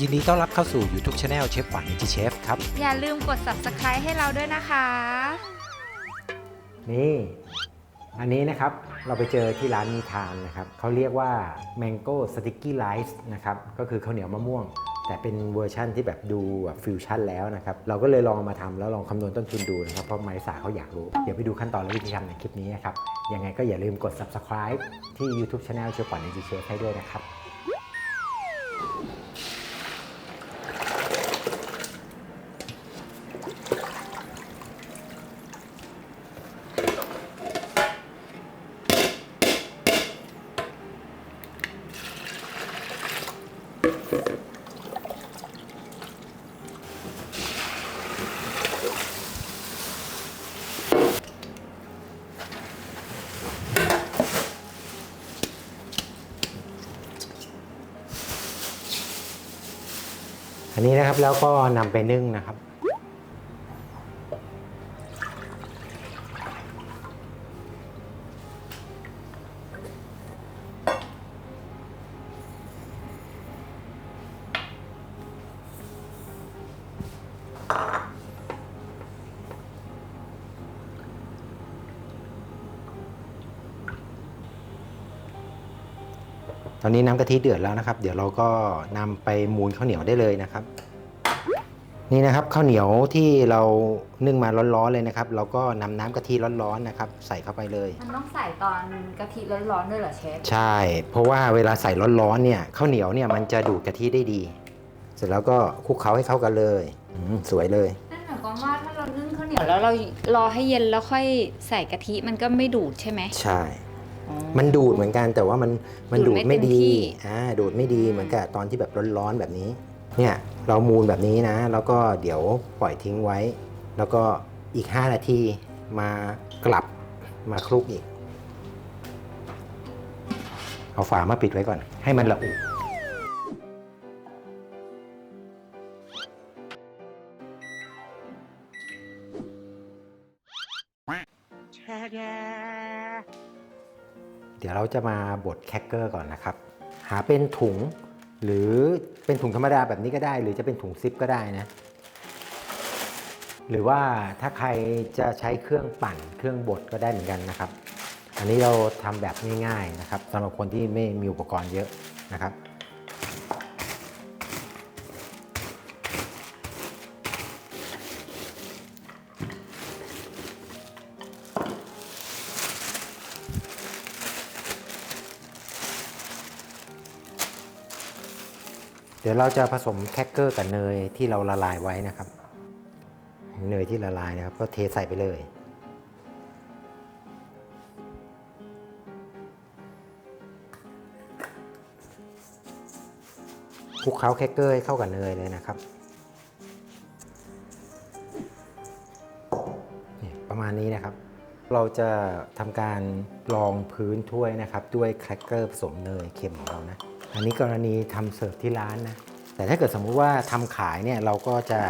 ยินดีต้อนรับเข้าสู่ YouTube Channel เชฟหวานนิจิเชฟครับ อย่าลืมกด subscribe ให้เราด้วยนะคะ นี่ อันนี้นะครับเราไปเจอที่ร้านมีทานนะครับเขาเรียกว่า Mango Sticky Rice นะครับก็คือข้าวเหนียวมะม่วง แต่เป็นเวอร์ชั่นที่แบบดูแบบฟิวชั่นแล้วนะครับเราก็เลยลองเอามาทำแล้วลองคำนวณต้นทุนดูนะครับเพราะไม้สาเขาอยากรู้เดี๋ยวไปดูขั้นตอนและวิธีทำในคลิปนี้นะครับยังไงก็อย่าลืมกด subscribe ที่ YouTube Channel เชฟปันในจีเชฟให้ด้วยนะครับ นี้นะครับแล้วก็นำไปนึ่งนะครับ อนนี้น้ำกะทิเดือดแล้วนะครับ เดี๋ยวเราก็นำไปมูนข้าวเหนียวได้เลยนะครับ นี่นะครับข้าวเหนียวที่เรานึ่งมาร้อนๆเลยนะครับ เราก็นำน้ำกะทิร้อนๆนะครับ ใส่เข้าไปเลย มันต้องใส่ตอนกะทิร้อนๆด้วยเหรอเชฟใช่ เพราะว่าเวลาใส่ร้อนๆเนี่ยข้าวเหนียวเนี่ยมันจะดูดกะทิได้ดี เสร็จแล้วก็คลุกเคล้าให้เข้ากันเลยอืมสวยเลยนั่นหมายความว่าถ้าเรานึ่งข้าวเหนียวแล้วเรารอให้เย็นแล้วค่อยใส่กะทิมันก็ไม่ดูดใช่ไหมใช่อ๋อ มันดูดเหมือนกันแต่ว่ามันมันดูดูดดไม่ไม่เต็มดีที่อ่าดูดไม่ดีเหมือนกับตอนที่แบบร้อนๆแบบนี้ เนี่ยเรามูนแบบนี้นะ แล้วก็เดี๋ยวปล่อยทิ้งไว้ แล้วก็อีก 5 นาทีมากลับมาคลุกอีก เอาฝามาปิดไว้ก่อน ให้มันละอุ ดี๋ยวเราจะมาบดแคคเกอร์ก่อนนะครับ หาเป็นถุงหรือเป็นถุงธรรมดาแบบนี้ก็ได้ หรือจะเป็นถุงซิปก็ได้นะ หรือว่าถ้าใครจะใช้เครื่องปั่นเครื่องบดก็ได้เหมือนกันนะครับ อันนี้เราทำแบบง่ายๆนะครับสำหรับคนที่ไม่มีอุปกรณ์เยอะนะครับ ดี๋ยวเราจะผสมแคคเกอร์กับเนยที่เราละลายไว้นะครับ เนยที่ละลายนะครับ ก็เทใส่ไปเลย คลุกเคล้าแคคเกอร์ให้เข้ากับเนยเลยนะครับ ประมาณนี้นะครับ เราจะทำการรองพื้นถ้วยนะครับ ด้วยแครกเกอร์ผสมเนยเค็มของเรานะ อันนี้กรณีทำเสิร์ฟที่ร้านนะ แต่ถ้าเกิดสมมุติว่าทำขายเนี่ยเราก็จะ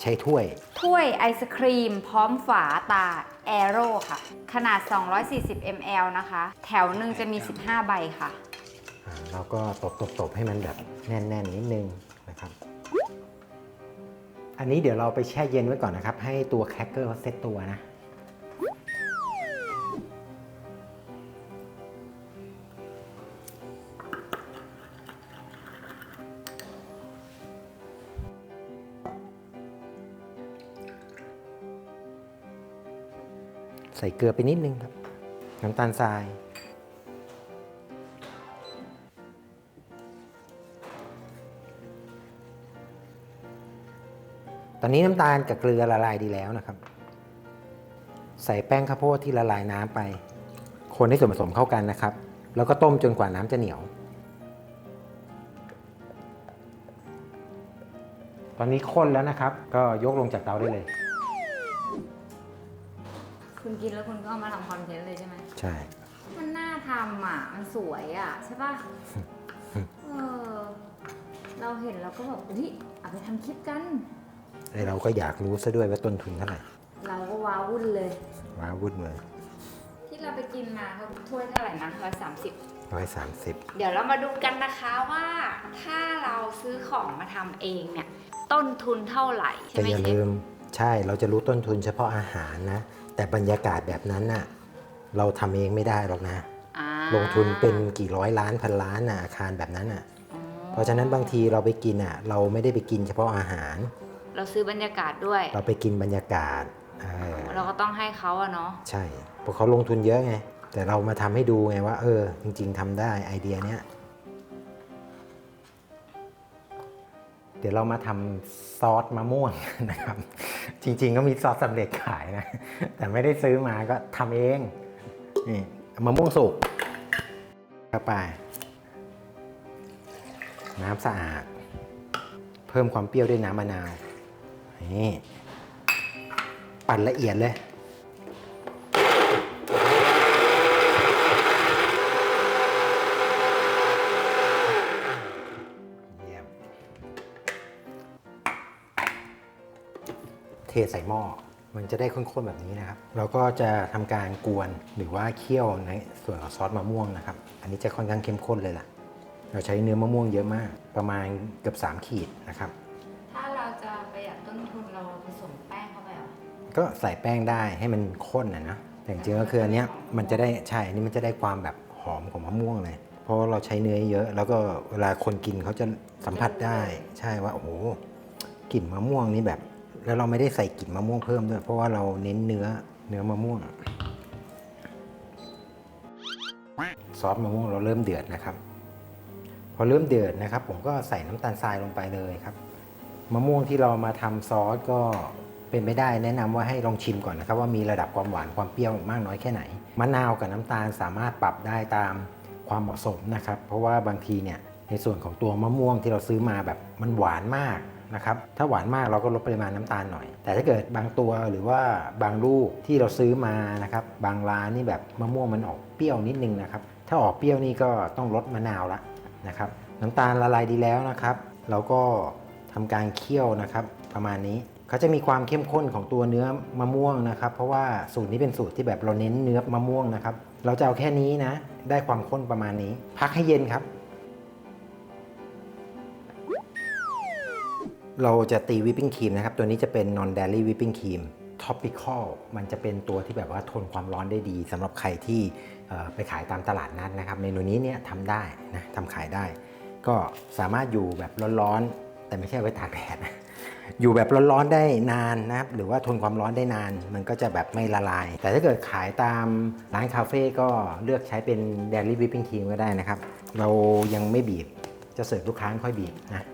ใช้ถ้วย ถ้วยไอศครีม พร้อมฝาตาแอโร่ค่ะ ขนาด 240 ml นะคะ แถวหนึ่งจะมี 15 ใบค่ะ อ่าเราก็ตบตบตบให้มันแบบแน่น ๆ นิดนึงนะครับ อันนี้เดี๋ยวเราไปแช่เย็นไว้ก่อนนะครับ ให้ตัวแครกเกอร์เขาเซ็ตตัวนะ เกลือไปนิดนึงครับ น้ำตาลทราย ตอนนี้น้ำตาลกับเกลือละลายดีแล้วนะครับ ใส่แป้งข้าวโพดที่ละลายน้ำไป คนให้ส่วนผสมเข้ากันนะครับ แล้วก็ต้มจนกว่าน้ำจะเหนียว ตอนนี้ข้นแล้วนะครับ ก็ยกลงจากเตาได้เลย กินแล้วคุณก็เอามาทำคอนเทนต์เลยใช่ไหมใช่ มันน่าทำอะ มันสวยอะ ใช่ป่ะ เออ เราเห็นเราก็แบบอุ้ยเอาไปทำคลิปกัน ไอเราก็อยากรู้ซะด้วยว่าต้นทุนเท่าไหร่เราก็ว้าวุ่นเลยว้าวุ่นเลยที่เราไปกินมาเขาถ้วยเท่าไหร่นะร้อยสามสิบร้อยสามสิบเดี๋ยวเรามาดูกันนะคะว่า ถ้าเราซื้อของมาทำเองเนี่ย ต้นทุนเท่าไหร่ใช่แต่ไหมอย่าเชลืฟม ใช่เราจะรู้ต้นทุนเฉพาะอาหารนะ แต่บรรยากาศแบบนั้นน่ะเราทำเองไม่ได้หรอกนะ อ่าลงทุนเป็นกี่ร้อยล้านพันล้านน่ะอาคารแบบนั้นน่ะ อ๋อเพราะฉะนั้นบางทีเราไปกินอะเราไม่ได้ไปกินเฉพาะอาหาร เราซื้อบรรยากาศด้วย เราไปกินบรรยากาศเออเราก็ต้องให้เขาอะเนาะใช่เพราะเขาลงทุนเยอะไง แต่เรามาทำให้ดูไงว่า เออ จริง ๆทำได้ไอเดียเนี้ยเดี๋ยวเรามาทำซอสมะม่วง นะครับ จริง ๆ ก็มีซอสสำเร็จขายนะ แต่ไม่ได้ซื้อมาก็ทำเอง นี่มะม่วงสุกเข้าไป น้ำสะอาด เพิ่มความเปรี้ยวด้วยน้ำมะนาว นี่ ปั่นละเอียดเลย ใส่หม้อมันจะได้ข้นๆแบบนี้นะครับเราก็จะทำการกวนหรือว่าเคี่ยวในส่วนของซอสมะม่วงนะครับ อันนี้จะค่อนข้างเข้มข้นเลยล่ะ เราใช้เนื้อมะม่วงเยอะมาก ประมาณเกือบ3 ขีดนะครับ ถ้าเราจะประหยัดต้นทุนเราผสมแป้งเข้าไปเหรอ ก็ใส่แป้งได้ให้มันข้นนะนะ แต่จริงๆก็คืออันเนี้ยมันจะได้ใช่ อันนี้มันจะได้ความแบบหอมของมะม่วงเลย เพราะเราใช้เนื้อเยอะ แล้วก็เวลาคนกินเขาจะสัมผัสได้ ใช่ว่าโอ้โหกลิ่นมะม่วงนี่แบบ แล้วเราไม่ได้ใส่กลิ่นมะม่วงเพิ่มด้วย เพราะว่าเราเน้นเนื้อเนื้อมะม่วง ซอสมะม่วงเราเริ่มเดือดนะครับ พอเริ่มเดือดนะครับ ผมก็ใส่น้ำตาลทรายลงไปเลยครับ มะม่วงที่เรามาทำซอสก็เป็นไม่ได้แนะนำว่าให้ลองชิมก่อนนะครับ ว่ามีระดับความหวานความเปรี้ยวมากน้อยแค่ไหน มะนาวกับน้ำตาลสามารถปรับได้ตามความเหมาะสมนะครับ เพราะว่าบางทีเนี่ยในส่วนของตัวมะม่วงที่เราซื้อมาแบบมันหวานมาก นะครับถ้าหวานมากเราก็ลดปริมาณน้ำตาลหน่อย แต่ถ้าเกิดบางตัวหรือว่าบางลูกที่เราซื้อมานะครับบางร้านนี่แบบมะม่วงมันออกเปรี้ยวนิดนึงนะครับถ้าออกเปรี้ยวนี่ก็ต้องลดมะนาวละนะครับน้ำตาลละลายดีแล้วนะครับเราก็ทำการเคี่ยวนะครับประมาณนี้เขาจะมีความเข้มข้นของตัวเนื้อมะม่วงนะครับ เพราะว่าสูตรนี้เป็นสูตรที่แบบเราเน้นเนื้อมะม่วงนะครับ เราจะเอาแค่นี้นะ ได้ความข้นประมาณนี้ พักให้เย็นครับ เราจะตีวิปปิ้งครีมนะครับ ตัวนี้จะเป็น non dairy whipping cream topical มันจะเป็นตัวที่แบบว่าทนความร้อนได้ดีสำหรับใครที่ไปขายตามตลาดนัดนะครับ เมนูนี้เนี่ยทำได้นะทำขายได้ ก็สามารถอยู่แบบร้อนๆ แต่ไม่ใช่ไว้ตากแดดอยู่แบบร้อนๆได้นานนะครับหรือว่าทนความร้อนได้นาน มันก็จะแบบไม่ละลาย แต่ถ้าเกิดขายตามร้านคาเฟ่ก็เลือกใช้เป็น dairy whipping cream ก็ได้นะครับ เรายังไม่บีบจะเสิร์ฟลูกค้าค่อยบีบนะ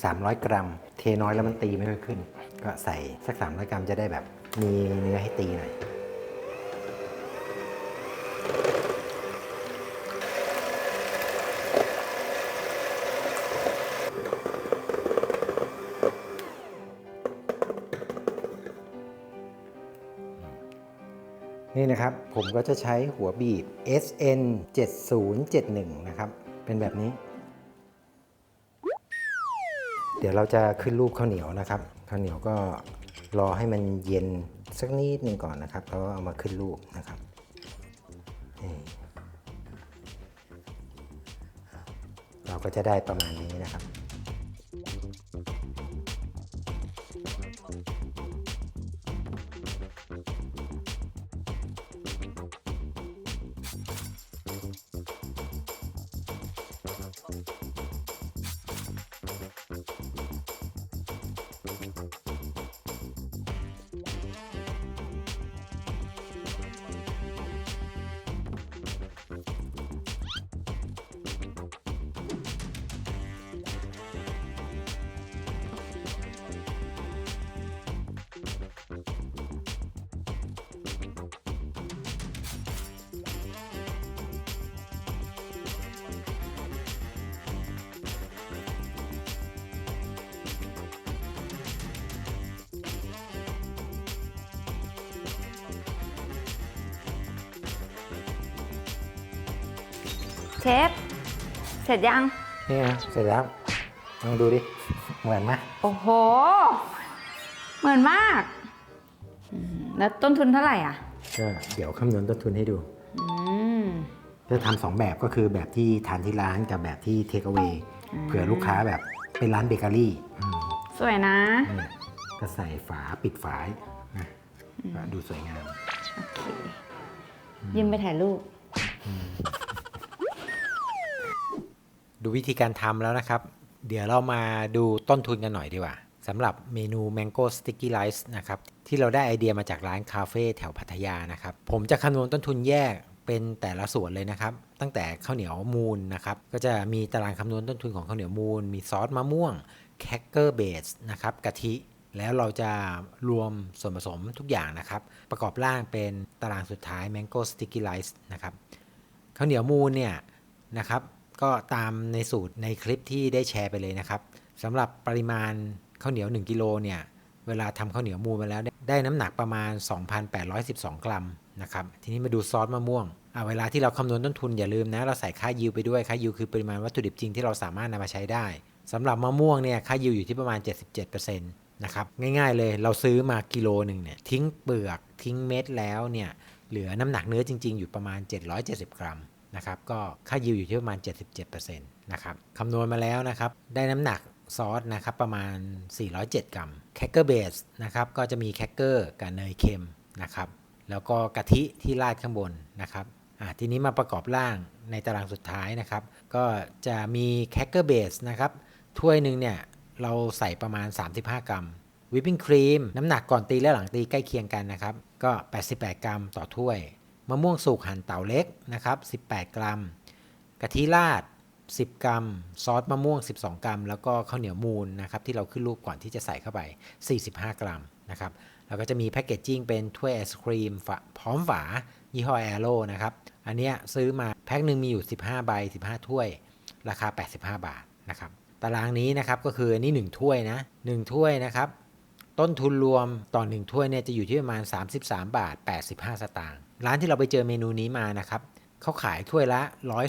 300 กรัม เทน้อยแล้วมันตีไม่ค่อยขึ้น ก็ใส่สัก 300 กรัมจะได้แบบมีเนื้อให้ตีหน่อยนี่นะครับ ผมก็จะใช้หัวบีบ SN 7071 นะครับ เป็นแบบนี้ เดี๋ยวเราจะขึ้นรูปข้าวเหนียวนะครับ ข้าวเหนียวก็รอให้มันเย็นสักนิดหนึ่งก่อนนะครับแล้วก็เอามาขึ้นรูปนะครับเราก็จะได้ประมาณนี้นะครับ เชฟ เสร็จยัง นี่นะเสร็จแล้วลองดูดิ เหมือนไหมโอ้โห เหมือนมากอืมแล้วต้นทุนเท่าไหร่อะ ก็เดี๋ยวคำนวณต้นทุนให้ดู อืม จะทำสองแบบก็คือแบบที่ทานที่ร้านกับแบบที่เทคเอา a y เผื่อลูกค้าแบบเป็นร้านเบเกอรี่อืมสวยนะเนี่ยก็ใส่ฝาปิดฝายนะก็ดูสวยงามโอเคยืมไปถ่ายรูป ดูวิธีการทำแล้วนะครับ เดี๋ยวเรามาดูต้นทุนกันหน่อยดีกว่าสำหรับเมนู Mango Sticky Rice นะครับ ที่เราได้ไอเดียมาจากร้านคาเฟ่แถวพัทยานะครับ ผมจะคำนวณต้นทุนแยกเป็นแต่ละส่วนเลยนะครับ ตั้งแต่ข้าวเหนียวมูนนะครับ ก็จะมีตารางคำนวณต้นทุนของข้าวเหนียวมูนมีซอสมะม่วงแคคเกอร์เบสนะครับกะทิ แล้วเราจะรวมส่วนผสมทุกอย่างนะครับ ประกอบร่างเป็นตารางสุดท้าย Mango Sticky Rice นะครับข้าวเหนียวมูนเนี่ยนะครับ ก็ตามในสูตรในคลิปที่ได้แชร์ไปเลยนะครับสำหรับปริมาณข้าวเหนียว 1กิโลเนี่ยเวลาทำข้าวเหนียวมูนมาแล้วได้ได้น้ำหนักประมาณ 2,812 กรัมนะครับทีนี้มาดูซอสมะม่วงอ่าเวลาที่เราคำนวณต้นทุนอย่าลืมนะเราใส่ค่ายิวไปด้วยค่ายิวคือปริมาณวัตถุดิบจริงที่เราสามารถนำมาใช้ได้สำหรับมะม่วงเนี่ยค่ายิวอยู่ที่ประมาณ 77%นะครับง่ายๆเลยเราซื้อมากิโลหนึ่งเนี่ยทิ้งเปลือกทิ้งเม็ดแล้วเนี่ยเหลือน้ำหนักเนื้อจริง ๆ อยู่ประมาณ 770 กรัม นะครับก็ค่ายิวอยู่ที่ประมาณ 77%นะครับคำนวณมาแล้วนะครับ ได้น้ำหนักซอสนะครับประมาณ 407 กรัมแคคเกอร์เบสนะครับก็จะมีแคคเกอร์กับเนยเค็มนะครับแล้วก็กะทิที่ราดข้างบนนะครับอะทีนี้มาประกอบร่างในตารางสุดท้ายนะครับ ก็จะมีแคคเกอร์เบสนะครับถ้วยหนึ่งเนี่ยเราใส่ประมาณ 35 กรัมวิปปิ้งครีมน้ำหนักก่อนตีและหลังตีใกล้เคียงกันนะครับ ก็ 88 กรัมต่อถ้วย มะม่วงสุกหั่นเต่าเล็กนะครับ 18 กรัม กะทิราด 10 กรัม ซอสมะม่วง 12 กรัม แล้วก็ข้าวเหนียวมูนนะครับที่เราขึ้นรูปก่อนที่จะใส่เข้าไป 45 กรัมนะครับแล้วก็จะมีแพคเกจจิ้งเป็นถ้วยไอศครีมฝาพร้อมฝายี่ห้อแอโร่นะครับ อันนี้ซื้อมาแพ็คหนึ่งมีอยู่ 15 ใบ 15 ถ้วย ราคา 85 บาทนะครับ ตารางนี้นะครับก็คืออันนี้ 1 ถ้วยนะ 1 ถ้วยนะครับ ต้นทุนรวมต่อ 1 ถ้วยเนี่ยจะอยู่ที่ประมาณ 33 บาท 85 สตางค์ ร้านที่เราไปเจอเมนูนี้มานะครับเขาขายถ้วยละ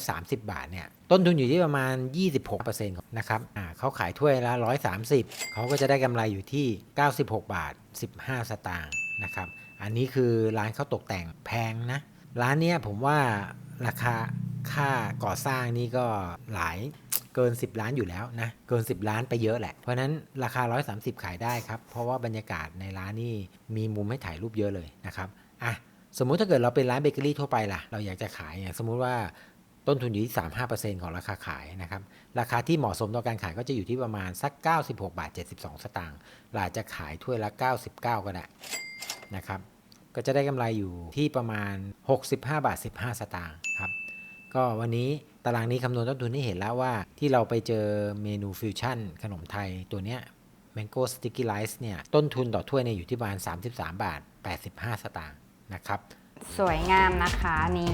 130 บาทเนี่ยต้นทุนอยู่ที่ประมาณ 26%นะครับอ่าเขาขายถ้วยละ 130เขาก็จะได้กำไรอยู่ที่ 96 บาท 15 สตางค์นะครับอันนี้คือร้านเขาตกแต่งแพงนะ ร้านเนี้ยผมว่าราคาค่าก่อสร้างนี่ก็หลายเกิน 10 ล้านอยู่แล้วนะ เกิน 10 ล้านไปเยอะแหละ เพราะนั้นราคา 130 ขายได้ครับ เพราะว่าบรรยากาศในร้านนี่มีมุมให้ถ่ายรูปเยอะเลยนะครับ อะ สมมุติถ้าเกิดเราเป็นร้านเบเกอรี่ทั่วไปล่ะ เราอยากจะขายอย่างสมมุติว่าต้นทุนอยู่ที่ 3-5%ของราคาขายนะครับ ราคาที่เหมาะสมต่อการขายก็จะอยู่ที่ประมาณสัก 96 บาท 72 สตางค์เราจจะขายถ้วยละ 99 ก็ได้นะครับ ก็จะได้กำไรอยู่ที่ประมาณ 65 บาท 15 สตางค์ครับ ก็วันนี้ตารางนี้คำนวณต้นทุนที่เห็นแล้วว่าที่เราไปเจอเมนูฟิวชั่นขนมไทยตัวเนี้ย Mango Sticky Rice เนี่ยต้นทุนต่อถ้วยเนี่ยอยู่ที่ประมาณ 33 บาท 85 สตางค์ นะครับ สวยงามนะคะนี่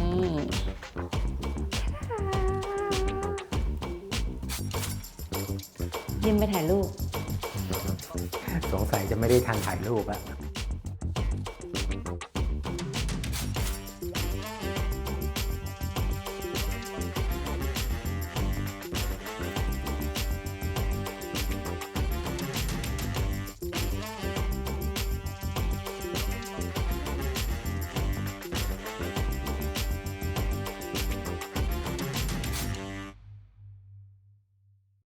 ยืมไปถ่ายรูป สงสัยจะไม่ได้ทันถ่ายรูปอะ